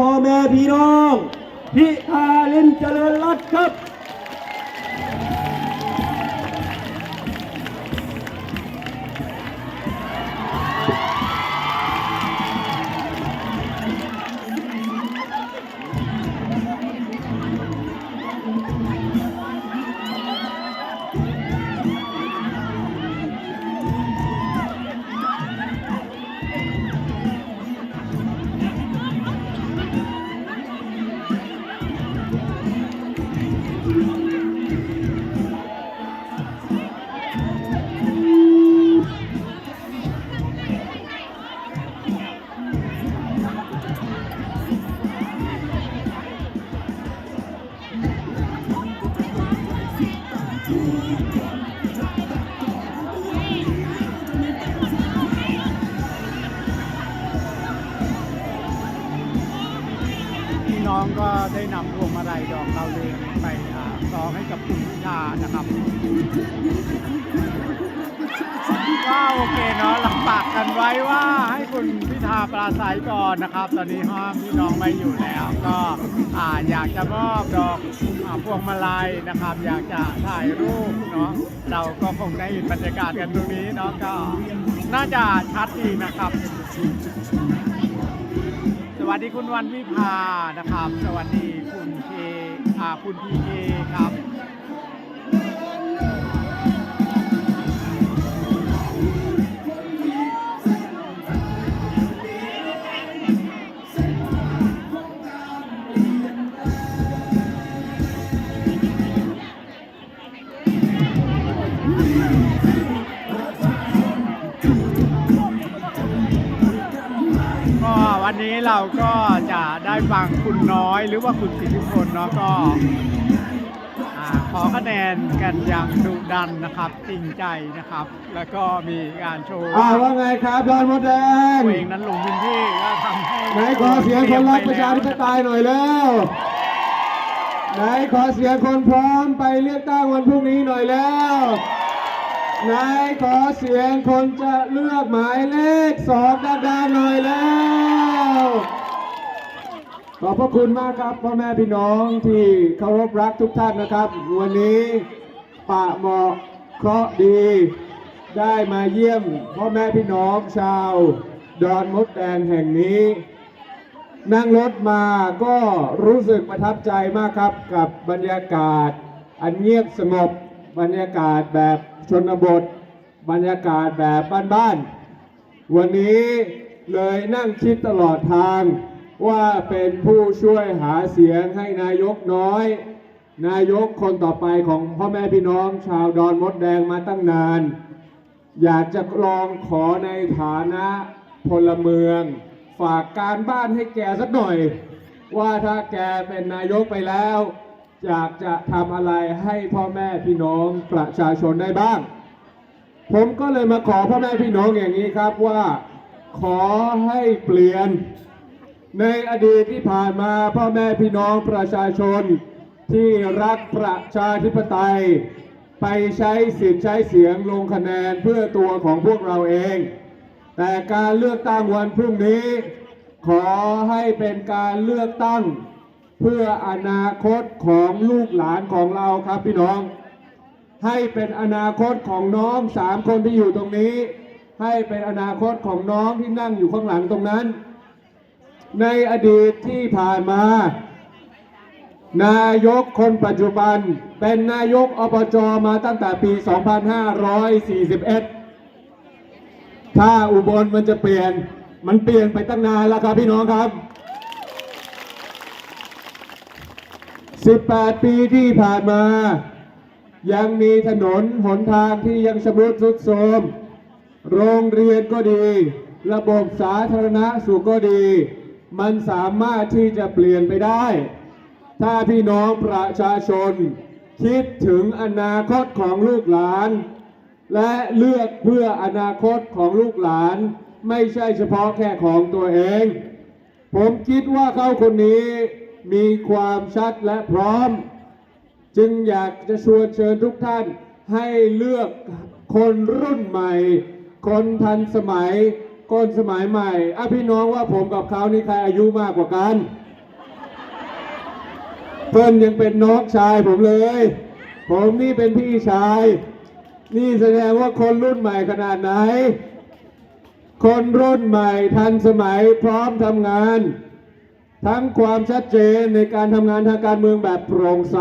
พ่อแม่พี่น้องำพวงมาลัยดอกดาวเรืองไปอ่าซองให้กับคุณพิธานะครับก็โอเคเนาะหลังปากกันไว้ว่าให้คุณพิธาปราศัยก่อนนะครับ ตอนนี้ห้ามพี่น้องไม่อยู่แล้ว ก็อ่าอยากจะมอบดอกอาพวงมาลัยนะครับ อยากจะถ่ายรูปเนาะเราก็คงได้เห็นบรรยากาศกันตรงนี้เนาะก็น่าจะชัดดีนะครับ วัสดีคุณวันวิภานะครับ สวัสดีคุณเคอาคุณพีเคครับ วันนี้เราก็จะได้ฟังคุณน้อยหรือว่าคุณสิทธิพลเนาะก็อ่าขอคะแนนกันอย่างดุดันนะครับจริงใจนะครับ แล้วก็มีการโชว์อ่าว่าไงครับดอนมดแดงตัวเองนั้นลงพื้นที่ก็ทำให้ไหนขอเสียงคนรักประชาธิปไตยหน่อยแล้วไหนขอเสียงคนพร้อมไปเลือกตั้งวันพรุ่งนี้หน่อยแล้วไหนขอเสียงคนจะเลือกหมายเลขสองด้านๆหน่อยแล้ว ขอบพระคุณมากครับพ่อแม่พี่น้องที่เคารพรักทุกท่านนะครับ วันนี้ป่าเหมาะเคราะห์ดี ได้มาเยี่ยมพ่อแม่พี่น้องชาว ดอนมดแดงแห่งนี้ นั่งรถมาก็รู้สึกประทับใจมากครับกับบรรยากาศ อันเงียบสงบบรรยากาศแบบชนบท บรรยากาศแบบบ้านๆวันนี้ เลยนั่งคิดตลอดทาง ว่าเป็นผู้ช่วยหาเสียงให้นายกน้อย นายกคนต่อไปของพ่อแม่พี่น้องชาวดอนมดแดงมาตั้งนาน อยากจะลองขอในฐานะพลเมือง ฝากการบ้านให้แกสักหน่อย ว่าถ้าแกเป็นนายกไปแล้วอยากจะทำอะไรให้พ่อแม่พี่น้องประชาชนได้บ้าง ผมก็เลยมาขอพ่อแม่พี่น้องอย่างนี้ครับว่า ขอให้เปลี่ยน ในอดีตที่ผ่านมาพ่อแม่พี่น้องประชาชน ที่รักประชาธิปไตย ไปใช้สิทธิ์ใช้เสียงลงคะแนนเพื่อตัวของพวกเราเอง แต่การเลือกตั้งวันพรุ่งนี้ ขอให้เป็นการเลือกตั้ง เพื่ออนาคตของลูกหลานของเราครับพี่น้อง ให้เป็นอนาคตของน้องสามคนที่อยู่ตรงนี้ ให้เป็นอนาคตของน้องที่นั่งอยู่ข้างหลังตรงนั้น ในอดีตที่ผ่านมา นายกคนปัจจุบันเป็นนายกอบจมาตั้งแต่ปี 2541 ถ้าอุบลมันจะเปลี่ยน มันเปลี่ยนไปตั้งนานแล้วครับพี่น้องครับ 18 ปีที่ผ่านมา ยังมีถนนหนทางที่ยังชำรุดทรุดโทรม โรงเรียนก็ดี ระบบสาธารณสุขก็ดี มันสามารถที่จะเปลี่ยนไปได้ ถ้าพี่น้องประชาชน คิดถึงอนาคตของลูกหลาน และเลือกเพื่ออนาคตของลูกหลาน ไม่ใช่เฉพาะแค่ของตัวเอง ผมคิดว่าเขาคนนี้มีความชัดและพร้อม จึงอยากจะชวนเชิญทุกท่านให้เลือกคนรุ่นใหม่ คนทันสมัยคนสมัยใหม่อะพี่น้องว่าผมกับเขานี่ใครอายุมากกว่ากัน เพิ่นยังเป็นน้องชายผมเลย ผมนี่เป็นพี่ชาย นี่แสดงว่าคนรุ่นใหม่ขนาดไหน คนรุ่นใหม่ทันสมัยพร้อมทำงาน ทั้งความชัดเจนในการทำงานทางการเมืองแบบโปร่งใส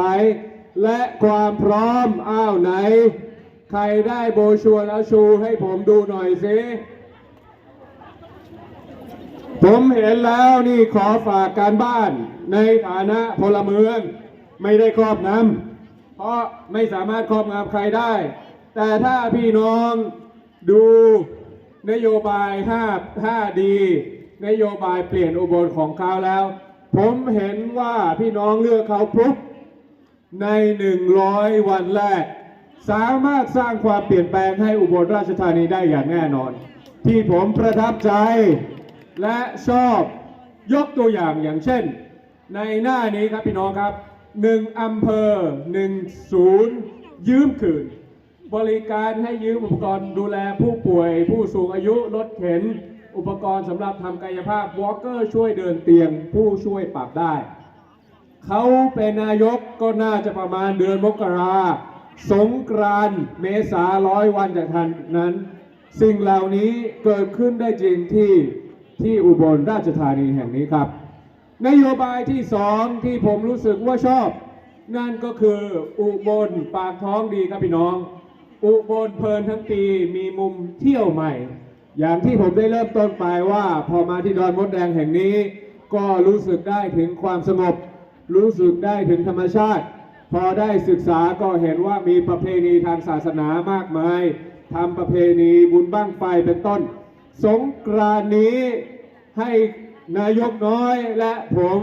และความพร้อมอ้าวไหน ใครได้โบชัวแล้วชูให้ผมดูหน่อยสิ ผมเห็นแล้วนี่ขอฝากการบ้านในฐานะพลเมือง ไม่ได้ครอบงำเพราะไม่สามารถครอบงำใครได้ แต่ถ้าพี่น้องดูนโยบาย5 5ดีนโยบายเปลี่ยนอุบลของเขาแล้ว ผมเห็นว่าพี่น้องเลือกเขาปุ๊บใน 100 วันแรก สามารถสร้างความเปลี่ยนแปลงให้อุบลราชธานีได้อย่างแน่นอน ที่ผมประทับใจและชอบยกตัวอย่างอย่างเช่น ในหน้านี้ครับพี่น้องครับหนึ่งอำเภอหนึ่งศูนย์ยืมคืน บริการให้ยืมอุปกรณ์ดูแลผู้ป่วย ผู้สูงอายุรถเข็น อุปกรณ์สำหรับทำกายภาพวอล์กเกอร์ช่วยเดินเตียง ผู้ช่วยปรับได้ เขาเป็นนายกก็น่าจะประมาณเดือนมกรา สงกรานเมษาร้อยวันจากทันนั้น สิ่งเหล่านี้เกิดขึ้นได้จริงที่ที่อุบลราชธานีแห่งนี้ครับ นโยบายที่สองที่ผมรู้สึกว่าชอบ นั่นก็คืออุบลปากท้องดีครับพี่น้อง อุบลเพลินทั้งปีมีมุมเที่ยวใหม่ อย่างที่ผมได้เริ่มต้นไปว่าพอมาที่ดอนมดแดงแห่งนี้ ก็รู้สึกได้ถึงความสงบ รู้สึกได้ถึงธรรมชาติ พอได้ศึกษาก็เห็นว่ามีประเพณีทางศาสนามากมายทำประเพณีบุญบั้งไฟเป็นต้น สงกรานนี้ให้นายกน้อยและผม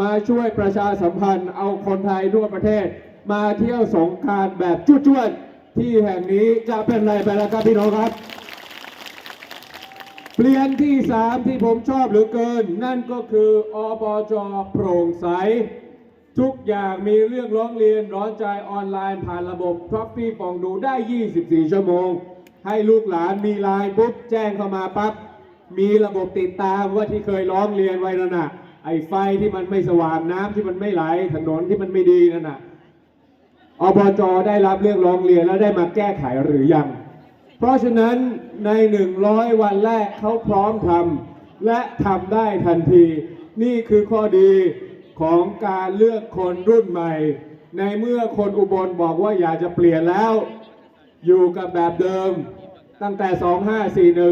มาช่วยประชาสัมพันธ์ เอาคนไทยทั่วประเทศ มาเที่ยวสงกรานแบบจุ้วๆที่แห่งนี้จะเป็นไรไปแล้วครับพี่น้องครับ เปลี่ยนที่สามที่ผมชอบเหลือเกิน นั่นก็คืออบจโปร่งใส ทุกอย่างมีเรื่องร้องเรียนร้อนใจออนไลน์ผ่านระบบท็อปปี้ฟองดูได้ 24 ชั่วโมง ให้ลูกหลานมีไลน์ปุ๊บแจ้งเข้ามาปั๊บมีระบบติดตามว่าที่เคยร้องเรียนไว้นั่นน่ะ ไอ้ไฟที่มันไม่สว่างน้ำที่มันไม่ไหลถนนที่มันไม่ดีนั่นน่ะอบจได้รับเรื่องร้องเรียนแล้วได้มาแก้ไขหรือยัง เพราะฉะนั้นใน 100 วันแรกเขาพร้อมทำและทำได้ทันที นี่คือข้อดี ของการเลือกคนรุ่นใหม่ ในเมื่อคนอุบลบอกว่าอยากจะเปลี่ยนแล้ว อยู่กับแบบเดิม ตั้งแต่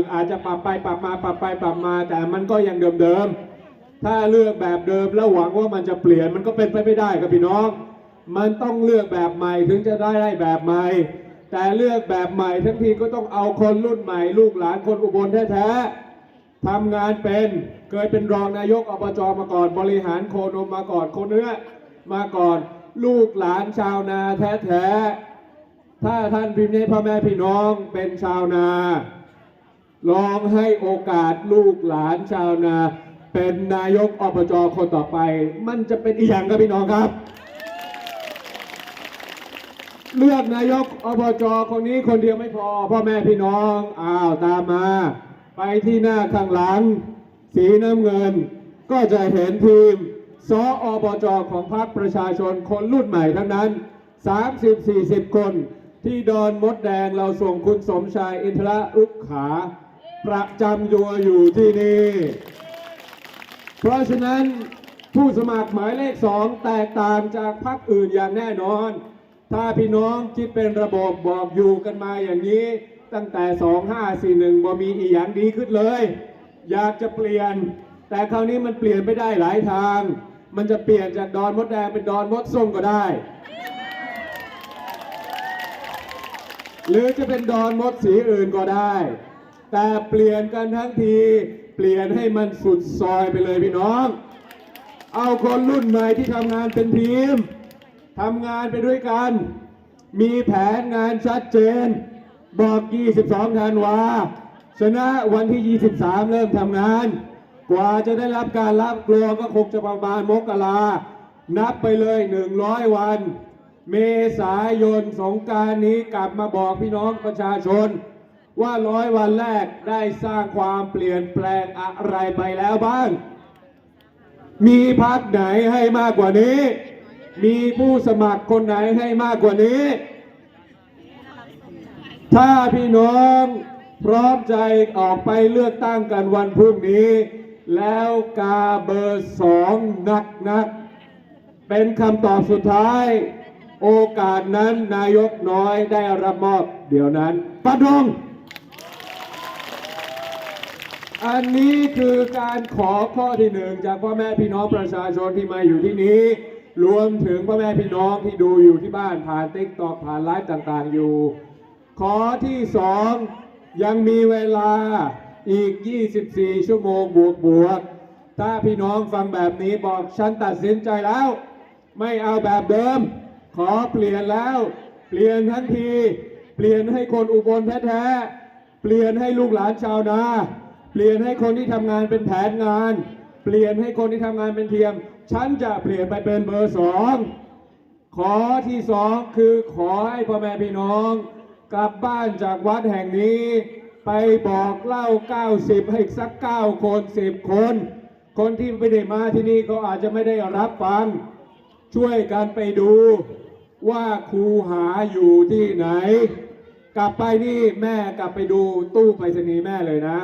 2541 อาจจะปรับไปปรับมาปรับไปปรับมา แต่มันก็ยังเดิมๆถ้าเลือกแบบเดิมแล้วหวังว่ามันจะเปลี่ยนมันก็เป็นไปไม่ได้ครับพี่น้อง มันต้องเลือกแบบใหม่ถึงจะได้ได้แบบใหม่ แต่เลือกแบบใหม่ทั้งทีก็ต้องเอาคนรุ่นใหม่ ลูกหลานคนอุบลแท้ๆ ทำงานเป็นเคยเป็นรองนายกอบจมาก่อน บริหารโคนมมาก่อนโคเนื้อมาก่อนลูกหลานชาวนาแท้ๆ ถ้าท่านพิมพ์ให้พ่อแม่พี่น้องเป็นชาวนา ลองให้โอกาสลูกหลานชาวนา เป็นนายกอบจคนต่อไป มันจะเป็นอีกอย่างครับพี่น้องครับ เลือกนายกอบจคนนี้คนเดียวไม่พอพ่อแม่พี่น้องอ้าวตามมา ไปที่หน้าข้างหลัง สีน้ำเงิน ก็จะเห็นทีมสออบจของพรรคประชาชนคนรุ่นใหม่ทั้งนั้น 30-40 คน ที่ดอนมดแดงเราส่งคุณสมชายอินทระอุกขา ประจำอยู่อยู่ที่นี่ เพราะฉะนั้นผู้สมัครหมายเลขสองแตกต่างจากพรรคอื่นอย่างแน่นอน ถ้าพี่น้องคิดเป็นระบบบอกอยู่กันมาอย่างนี้ ตั้งแต่ 2541บ่มีอีหยังดีขึ้นเลย อยากจะเปลี่ยน แต่คราวนี้มันเปลี่ยนไม่ได้หลายทาง มันจะเปลี่ยนจากดอนมดแดงเป็นดอนมดส้มก็ได้ หรือจะเป็นดอนมดสีอื่นก็ได้ แต่เปลี่ยนกันทั้งทีเปลี่ยนให้มันสุดซอยไปเลยพี่น้อง เอาคนรุ่นใหม่ที่ทำงานเป็นทีมทำงานไปด้วยกัน มีแผนงานชัดเจน บอก 22ธันวาชนะวันที่ 23 เริ่มทำงาน กว่าจะได้รับการรับกลัวก็คงจะประมาณมกรานับไปเลย 100 วัน เมษายนสงการนี้กลับมาบอกพี่น้องประชาชน ว่าร้อยวันแรกได้สร้างความเปลี่ยนแปลงอะไรไปแล้วบ้าง มีพักไหนให้มากกว่านี้ มีผู้สมัครคนไหนให้มากกว่านี้ ถ้าพี่น้องพร้อมใจออกไปเลือกตั้งกันวันพรุ่งนี้ แล้วกาเบอร์สองนักนัก เป็นคำตอบสุดท้าย โอกาสนั้นนายกน้อยได้รับมอบเดี๋ยวนั้นปัดงอันนี้คือการขอข้อที่หนึ่งจากพ่อแม่พี่น้องประชาชนที่มาอยู่ที่นี้ รวมถึงพ่อแม่พี่น้องที่ดูอยู่ที่บ้านผ่านติ๊กตอกผ่านไลฟ์ต่างๆอยู่ ขอที่สองยังมีเวลาอีก 24 ชั่วโมงบวกบวก ถ้าพี่น้องฟังแบบนี้บอกฉันตัดสินใจแล้ว ไม่เอาแบบเดิม ขอเปลี่ยนแล้ว เปลี่ยนทันที เปลี่ยนให้คนอุบลแท้ๆ เปลี่ยนให้ลูกหลานชาวนา เปลี่ยนให้คนที่ทำงานเป็นแผนงาน เปลี่ยนให้คนที่ทำงานเป็นเทียม ฉันจะเปลี่ยนไปเป็นเบอร์สอง ขอที่สองคือขอให้พ่อแม่พี่น้อง กลับบ้านจากวัดแห่งนี้ ไปบอกเล่า 90 ให้อีกสัก 9 คน 10 คน คนที่ไม่ได้มาที่นี่ก็อาจจะไม่ได้รับฟัง ช่วยกันไปดูว่าครูหาอยู่ที่ไหน กลับไปนี่แม่กลับไปดูตู้ไปรษณีย์แม่เลยนะ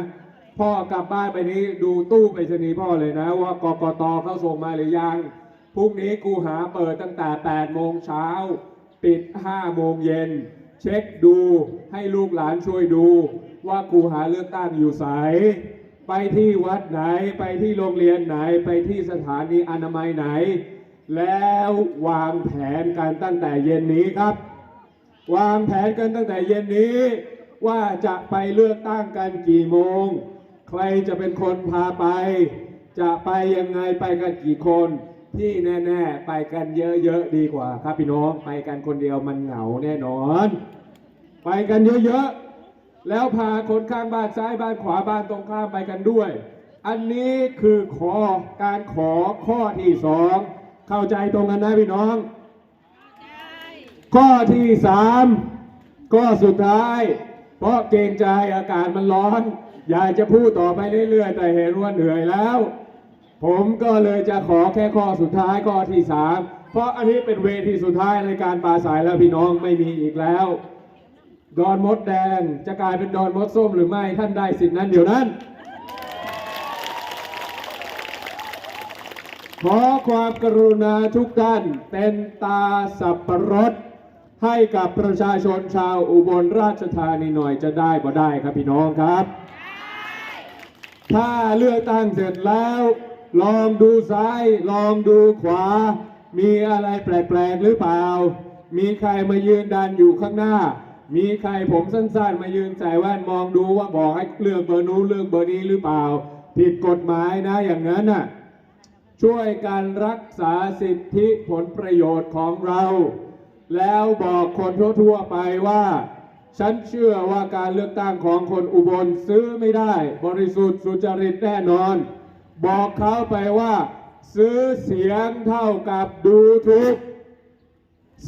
พ่อกลับบ้านไปนี้ดูตู้ไปรษณีย์พ่อเลยนะ ว่ากกตเขาส่งมาหรือยังพรุ่งนี้กูหาเปิดตั้งแต่ 8 โมงเช้า ปิด 5 โมงเย็น เช็คดูให้ลูกหลานช่วยดูว่ากูหาเลือกตั้งอยู่ไสนไปที่วัดไหนไปที่โรงเรียนไหนไปที่สถานีอนามัยไหน แล้ววางแผนกันตั้งแต่เย็นนี้ครับ วางแผนกันตั้งแต่เย็นนี้ ว่าจะไปเลือกตั้งกันกี่โมง ใครจะเป็นคนพาไป จะไปยังไงไปกันกี่คน ที่แน่ๆ ไปกันเยอะๆดีกว่าครับพี่น้อง ไปกันคนเดียวมันเหงาแน่นอน ไปกันเยอะๆ แล้วพาคนข้างบ้านซ้ายบ้านขวาบ้านตรงข้ามไปกันด้วย อันนี้คือขอการขอข้อที่สองเข้าใจตรงกันนะพี่น้อง ข้อที่สามข้อสุดท้าย เพราะเกรงใจอากาศมันร้อน อยากจะพูดต่อไปเรื่อยๆ แต่เห็นว่าเหนื่อยแล้ว ผมก็เลยจะขอแค่ข้อสุดท้ายข้อที่สามเพราะอันนี้เป็นเวทีสุดท้ายในการปราศัยแล้วพี่น้องไม่มีอีกแล้ว ดอนมดแดงจะกลายเป็นดอนมดส้มหรือไม่ท่านได้สิทธินั้นเดี๋ยวนั้น ขอความกรุณาทุกท่านเป็นตาสับปะรดให้กับประชาชนชาวอุบลราชธานีหน่อยจะได้บ่ได้ครับพี่น้องครับ ถ้าเลือกตั้งเสร็จแล้ว ลองดูซ้าย ลองดูขวา มีอะไรแปลกๆหรือเปล่า มีใครมายืนดันอยู่ข้างหน้า มีใครผมสั้นๆ มายืนใส่แว่นมองดูว่าบอกให้เลือกเบอร์นู้นเลือกเบอร์นี้หรือเปล่า ผิดกฎหมายนะอย่างนั้นน่ะช่วยการรักษาสิทธิผลประโยชน์ของเรา แล้วบอกคนทั่วๆไปว่า ฉันเชื่อว่าการเลือกตั้งของคนอุบลซื้อไม่ได้ บริสุทธิ์สุจริตแน่นอน บอกเขาไปว่า ซื้อเสียงเท่ากับดูถูก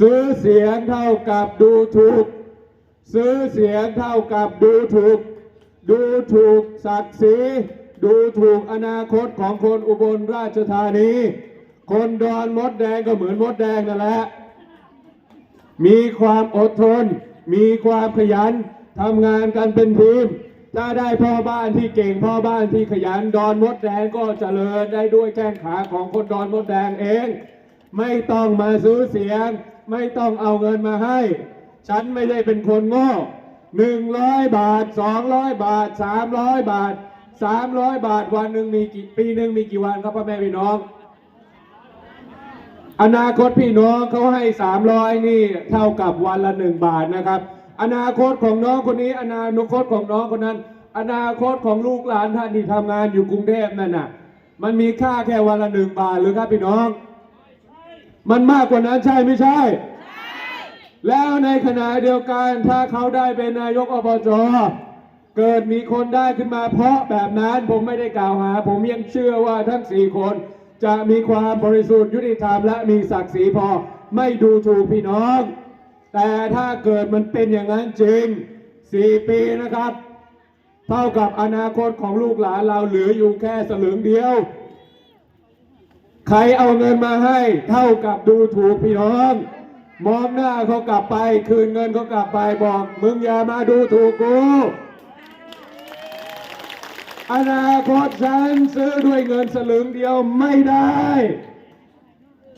ซื้อเสียงเท่ากับดูถูก ซื้อเสียงเท่ากับดูถูก ดูถูกศักดิ์ศรีดูถูกอนาคตของคนอุบลราชธานี คนดอนมดแดงก็เหมือนมดแดงนั่นแหละ มีความอดทน มีความขยันทำงานกันเป็นทีม ถ้าได้พ่อบ้านที่เก่งพ่อบ้านที่ขยันดอนมดแดงก็เจริญได้ด้วยแข้งขาของคนดอนมดแดงเอง ไม่ต้องมาซื้อเสียง ไม่ต้องเอาเงินมาให้ ฉันไม่ได้เป็นคนโง่หนึ่งร้อยบาทสองร้อยบาทสามร้อยบาทสามร้อยบาทวันหนึ่งมีกี่ปีหนึ่งมีกี่วันครับพ่อแม่พี่น้อง อนาคตพี่น้องเขาให้300นี่เท่ากับวันละหนึ่งบาทนะครับ อนาคตของน้องคนนี้ อนาคตของน้องคนนั้น อนาคตของลูกหลานท่านที่ทำงานอยู่กรุงเทพนั่นน่ะ มันมีค่าแค่วันละหนึ่งบาทหรือครับพี่น้อง มันมากกว่านั้นใช่ไม่ใช่ แล้วในขณะเดียวกันถ้าเขาได้เป็นนายกอบจเกิดมีคนได้ขึ้นมาเพราะแบบนั้นผมไม่ได้กล่าวหา ผมยังเชื่อว่าทั้งสี่คนจะมีความบริสุทธิ์ยุติธรรมและมีศักดิ์ศรีพอไม่ดูถูกพี่น้อง แต่ถ้าเกิดมันเป็นอย่างนั้นจริงสี่ปีนะครับ เท่ากับอนาคตของลูกหลานเราเหลืออยู่แค่สลึงเดียว ใครเอาเงินมาให้เท่ากับดูถูกพี่น้อง มองหน้าเขากลับไป คืนเงินเขากลับไปบอกมึงอย่ามาดูถูกกู อนาคตฉันซื้อด้วยเงินสลึงเดียวไม่ได้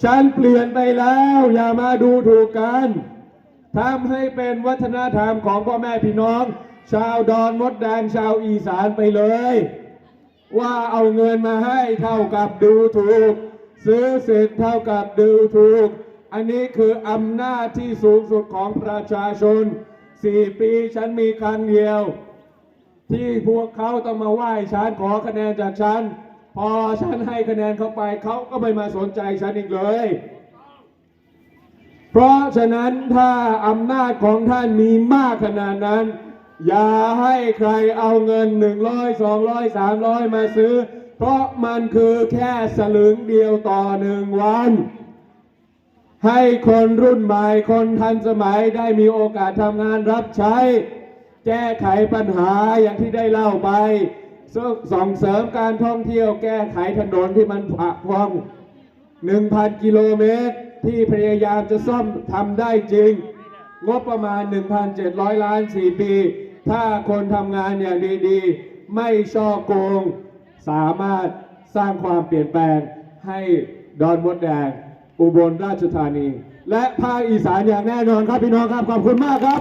ฉันเปลี่ยนไปแล้ว อย่ามาดูถูกกัน ทำให้เป็นวัฒนธรรมของพ่อแม่พี่น้อง ชาวดอนมดแดงชาวอีสานไปเลย ว่าเอาเงินมาให้เท่ากับดูถูก ซื้อสิทธิ์เท่ากับดูถูก อันนี้คืออำนาจที่สูงสุดของประชาชนสี่ปีฉันมีครั้งเดียว ที่พวกเขาต้องมาไหว้ฉันขอคะแนนจากฉัน พอฉันให้คะแนนเขาไปเขาก็ไม่มาสนใจฉันอีกเลย เพราะฉะนั้นถ้าอำนาจของท่านมีมากขนาดนั้น อย่าให้ใครเอาเงิน 100 200 300 มาซื้อ เพราะมันคือแค่สลึงเดียวต่อหนึ่งวัน ให้คนรุ่นใหม่คนทันสมัยได้มีโอกาสทำงานรับใช้ แก้ไขปัญหาอย่างที่ได้เล่าไปส่งเสริมการท่องเที่ยวแก้ไขถนนที่มันผะพร่อง1,000 กิโลเมตร ที่พยายามจะซ่อมทำได้จริง งบประมาณ 1,700 ล้าน 4 ปี ถ้าคนทำงานอย่างดีๆ ไม่ช่อโกง สามารถสร้างความเปลี่ยนแปลงให้ดอนมดแดง อุบลราชธานี และภาคอีสานอย่างแน่นอนครับพี่น้องครับ ขอบคุณมากครับ